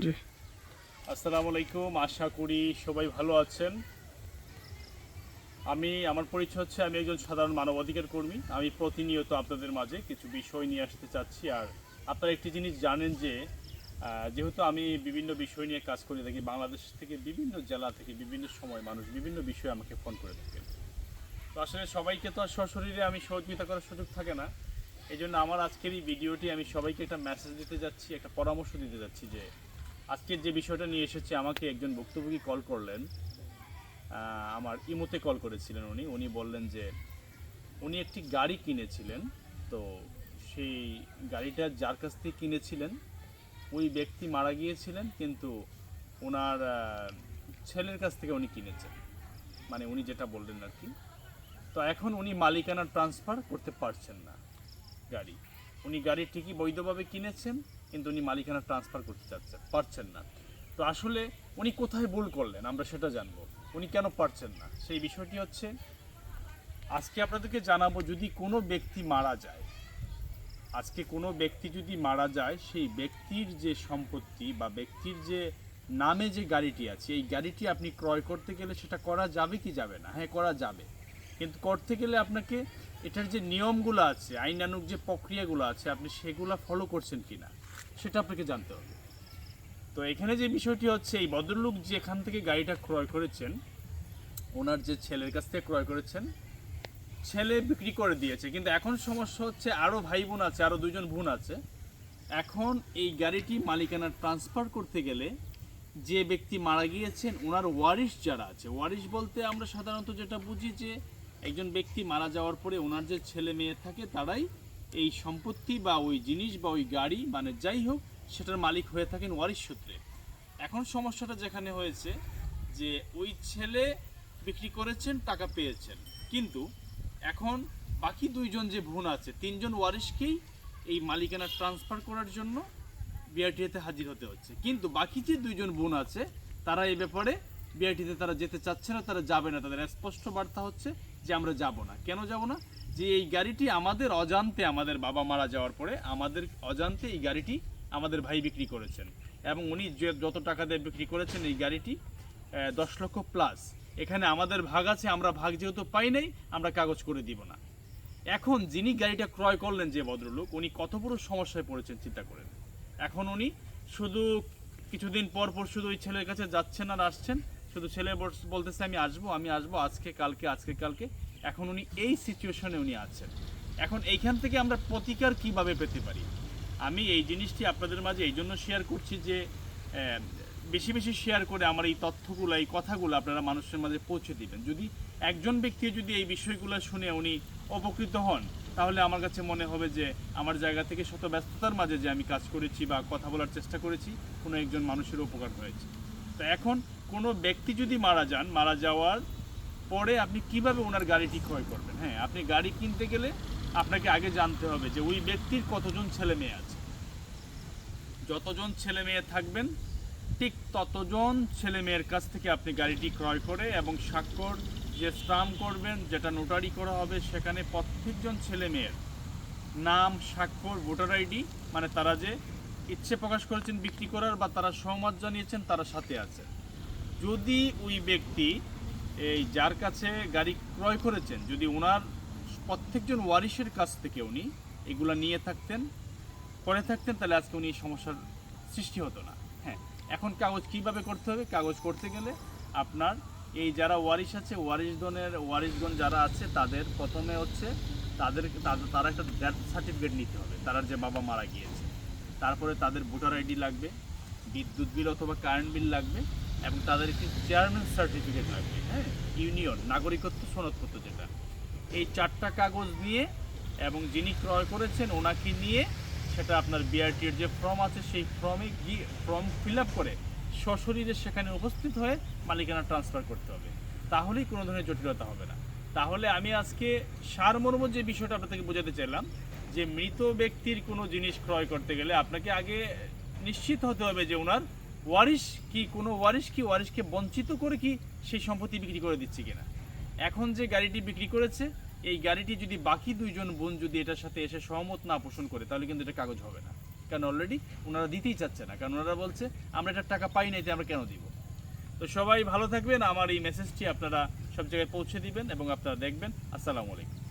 জি। আসসালামু আলাইকুম আশা করি সবাই ভালো আছেন। আমি, আমার পরিচয় হচ্ছে, আমি একজন সাধারণ মানবাধিকার কর্মী। আমি প্রতিনিয়ত আপনাদের মাঝে কিছু বিষয় নিয়ে আসতে চাচ্ছি। আর আপনারা একটি জিনিস জানেন যে যেহেতু আমি বিভিন্ন বিষয় নিয়ে কাজ করে থাকি, বাংলাদেশ থেকে বিভিন্ন জেলা থেকে বিভিন্ন সময় মানুষ বিভিন্ন বিষয়ে আমাকে ফোন করে থাকেন তো আসলে সবাইকে তো আর সশরীরে আমি সহযোগিতা করার সুযোগ থাকে না। এই জন্য আমার আজকের এই ভিডিওটি আমি সবাইকে একটা মেসেজ দিতে যাচ্ছি, একটা পরামর্শ দিতে যাচ্ছি যে আজকের যে বিষয়টা নিয়ে এসেছে, আমাকে একজন ভুক্তভোগী কল করলেন। আমার ইমোতে কল করেছিলেন উনি। উনি বললেন যে, উনি একটি গাড়ি কিনেছিলেন। তো সেই গাড়িটা যার কাছ থেকে কিনেছিলেন, ওই ব্যক্তি মারা গিয়েছিলেন, কিন্তু ওনার ছেলের কাছ থেকে উনি কিনেছেন। মানে উনি যেটা বললেন আর কি। তো এখন উনি মালিকানা ট্রান্সফার করতে পারছেন না গাড়ি। উনি গাড়ি ঠিকই বৈধভাবে কিনেছেন, কিন্তু উনি মালিকানা ট্রান্সফার করতে চাচ্ছেন পারছেন না। তো আসলে উনি কোথায় ভুল করলেন, আমরা সেটা জানব। উনি কেন পারছেন না? সেই বিষয়টি হচ্ছে, আজকে আপনাদেরকে জানাব যদি কোনো ব্যক্তি মারা যায়, আজকে কোনো ব্যক্তি যদি মারা যায়, সেই ব্যক্তির যে সম্পত্তি বা ব্যক্তির যে নামে যে গাড়িটি আছে, এই গাড়িটি আপনি ক্রয় করতে গেলে সেটা করা যাবে কি যাবে না? হ্যাঁ করা যাবে। কিন্তু করতে গেলে আপনাকে এটার যে নিয়মগুলো আছে আইনানুক যে প্রক্রিয়াগুলো আছে, আপনি সেগুলো ফলো করছেন কিনা, সেটা আপনাকে জানতে হবে। তো এখানে যে বিষয়টি হচ্ছে, এই ভদ্রলোক যেখান থেকে গাড়িটা ক্রয় করেছেন, ওনার যে ছেলের কাছ থেকে ক্রয় করেছেন, ছেলে বিক্রি করে দিয়েছে। কিন্তু এখন সমস্যা হচ্ছে আরও ভাই বোন আছে আরও দুজন বোন আছে। এখন এই গাড়িটি মালিকানা ট্রান্সফার করতে গেলে যে ব্যক্তি মারা গিয়েছেন, ওনার ওয়ারিশ যারা আছে, ওয়ারিশ বলতে আমরা সাধারণত যেটা বুঝি যে একজন ব্যক্তি মারা যাওয়ার পরে ওনার যে ছেলে মেয়ে থাকে, তারাই এই সম্পত্তি বা ওই জিনিস বা ওই গাড়ি মানে যাই হোক, সেটার মালিক হয়ে থাকেন ওয়ারিশ সূত্রে। এখন সমস্যাটা যেখানে হয়েছে যে ওই ছেলে বিক্রি করেছেন, টাকা পেয়েছেন। কিন্তু এখন বাকি দুইজন যে বোন আছে, তিনজন ওয়ারিশকেই এই মালিকানা ট্রান্সফার করার জন্য বিআরটিএতে হাজির হতে হচ্ছে। কিন্তু বাকি যে দুইজন বোন আছে, তারা এই ব্যাপারে বিআরটিতে তারা যেতে চাচ্ছে না, তারা যাবে না তাদের। স্পষ্ট বার্তা হচ্ছে যে আমরা যাব না। কেন যাব না? যে এই গাড়িটি আমাদের অজান্তে আমাদের বাবা মারা যাওয়ার পরে আমাদের অজান্তে এই গাড়িটি আমাদের ভাই বিক্রি করেছেন। এবং উনি যে যত টাকা দিয়ে বিক্রি করেছেন, এই গাড়িটি দশ লক্ষ প্লাস এখানে আমাদের ভাগ আছে, আমরা ভাগ যেহেতু পাই নাই, আমরা কাগজ করে দিব না। এখন যিনি গাড়িটা ক্রয় করলেন যে ভদ্রলোক, উনি কত বড় সমস্যায় পড়েছেন, চিন্তা করেন। এখন উনি শুধু কিছুদিন পর পর শুধু ওই ছেলের কাছে যাচ্ছেন আর আসছেন। শুধু ছেলে বলতেছে আমি আসব আমি আসব, আজকে, কালকে আজকে, কালকে। এখন উনি এই সিচুয়েশনে উনি আছেন। এখন এইখান থেকে আমরা প্রতিকার কীভাবে পেতে পারি? আমি এই জিনিসটি আপনাদের মাঝে এই জন্য শেয়ার করছি যে বেশি বেশি শেয়ার করে আমার এই তথ্যগুলো, এই কথাগুলো আপনারা মানুষের মাঝে পৌঁছে দিবেন। যদি একজন ব্যক্তি যদি এই বিষয়গুলো শুনে উনি উপকৃত হন, তাহলে আমার কাছে মনে হবে যে, আমার জায়গা থেকে শত ব্যস্ততার মাঝে যে আমি কাজ করেছি বা কথা বলার চেষ্টা করেছি, কোনো একজন মানুষের উপকার হয়েছে। তো এখন কোনো ব্যক্তি যদি মারা যান, মারা যাওয়ার পরে আপনি কীভাবে ওনার গাড়িটি ক্রয় করবেন? হ্যাঁ আপনি গাড়ি কিনতে গেলে আপনাকে আগে জানতে হবে যে ওই ব্যক্তির কতজন ছেলে মেয়ে আছে। যতজন ছেলে মেয়ে থাকবেন, ঠিক ততজন ছেলে মেয়ের কাছ থেকে আপনি গাড়িটি ক্রয় করে এবং স্বাক্ষর যে স্টাম্প করবেন, যেটা নোটারি করা হবে, সেখানে প্রত্যেকজন ছেলে মেয়ের নাম, স্বাক্ষর, ভোটার আইডি মানে তারা যে ইচ্ছে প্রকাশ করেছেন বিক্রি করার বা তারা সংবাদ জানিয়েছেন, তারা সাথে আছে। যদি ওই ব্যক্তি, এই যার কাছে গাড়ি ক্রয় করেছেন, যদি ওনার প্রত্যেকজন ওয়ারিশের কাছ থেকে উনি এগুলা নিয়ে থাকতেন, করে থাকতেন, তাহলে আজকে উনি সমস্যার সৃষ্টি হতো না। হ্যাঁ এখন কাগজ কীভাবে করতে হবে? কাগজ করতে গেলে আপনার এই যারা ওয়ারিশ আছে ওয়ারিশগণের ওয়ারিশগণ যারা আছে, তাদের প্রথমে হচ্ছে তাদের- তারা একটা ডেথ সার্টিফিকেট নিতে হবে, তারা যে বাবা মারা গিয়েছে। তারপরে তাদের ভোটার আইডি লাগবে, বিদ্যুৎ বিল অথবা কারেন্ট বিল লাগবে এবং তাদের একটি চেয়ারম্যান সার্টিফিকেট লাগবে হ্যাঁ? ইউনিয়ন নাগরিকত্ব সনদপত্র যেটা। এই চারটা কাগজ নিয়ে এবং যিনি ক্রয় করেছেন ওনাকে নিয়ে সেটা আপনার বিআরটির যে ফর্ম আছে, সেই ফর্মে গিয়ে ফর্ম ফিল আপ করে সশরীরে সেখানে উপস্থিত হয়ে মালিকানা ট্রান্সফার করতে হবে। তাহলেই কোনো ধরনের জটিলতা হবে না। তাহলে আমি আজকে সারমর্ম যে বিষয়টা আপনাদেরকে বোঝাতে চাইলাম, যে মৃত ব্যক্তির কোনো জিনিস ক্রয় করতে গেলে আপনাকে আগে নিশ্চিত হতে হবে যে ওনার ওয়ারিশ কি, কোনো ওয়ারিশ কি, ওয়ারিশকে বঞ্চিত করে কি সেই সম্পত্তি বিক্রি করে দিচ্ছে কিনা? এখন যে গাড়িটি বিক্রি করেছে, এই গাড়িটি যদি বাকি দুইজন বোন যদি এটার সাথে এসে সহমত না পোষণ করে, তাহলে কিন্তু এটা কাগজ হবে না। কারণ অলরেডি ওনারা দিতেই চাচ্ছে না। কারণ ওনারা বলছে, আমরা এটার টাকা পাই তো আমরা কেন দিব? তো সবাই ভালো থাকবেন। আমার এই মেসেজটি আপনারা সব জায়গায় পৌঁছে দিবেন এবং আপনারা দেখবেন। আসসালামু আলাইকুম।